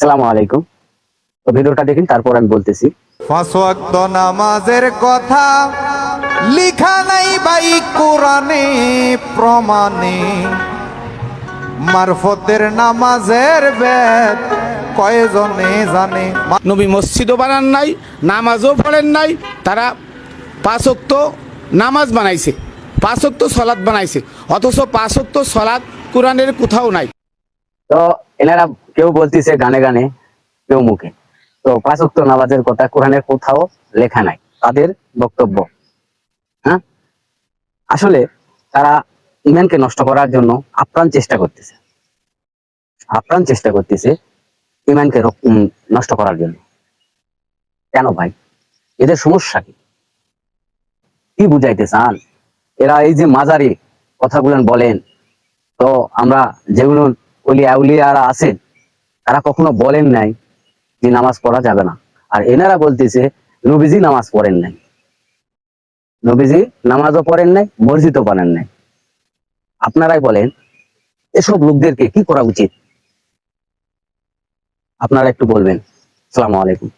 সালামু আলাইকুম। তো ভিডিওটা দেখুন তারপর আমি বলতেছি। পাঁচ ওয়াক্ত নামাজের কথা লিখা নাই বাই কোরআনে প্রমাণে। মারফতের নামাজের বেদ কয়জনে জানে? নবী মসজিদও বানান নাই নামাজও পড়েন নাই তারা পাঁচক্ত নামাজ বানাইছে পাঁচক্ত সলাদ বানাইছে অথচ পাঁচক্ত সলাদ কোরআনের কোথাও নাই। তো এনারা কেউ বলতেছে গানে গানে, কেউ মুখে। তো পাঁচ ওয়াক্ত নামাজের কথা কোরআনের কোথাও লেখা নাই, তাদের বক্তব্য। হ্যাঁ? আসলে তারা ইমানকে নষ্ট করার জন্য আপ্রাণ চেষ্টা করতেছে। আপ্রাণ চেষ্টা করতেছে ইমানকে নষ্ট করার জন্য। কেন ভাই? এদের সমস্যা কি? কি বুঝাইতে চান? এরা এই যে মাজারি কথাগুলো বলেন, তো আমরা যেগুলো অলিয়া আছেন, তারা কখনো বলেন নাই যে নামাজ পড়া যাবে না। আর এনারা বলতেছে, নবীজি নামাজ পড়েন নাই। নবীজি নামাজও পড়েন নাই, মসজিদও বানান নাই। আপনারাই বলেন, এসব লোকদেরকে কি করা উচিত? আপনারা একটু বলবেন। সালামু আলাইকুম।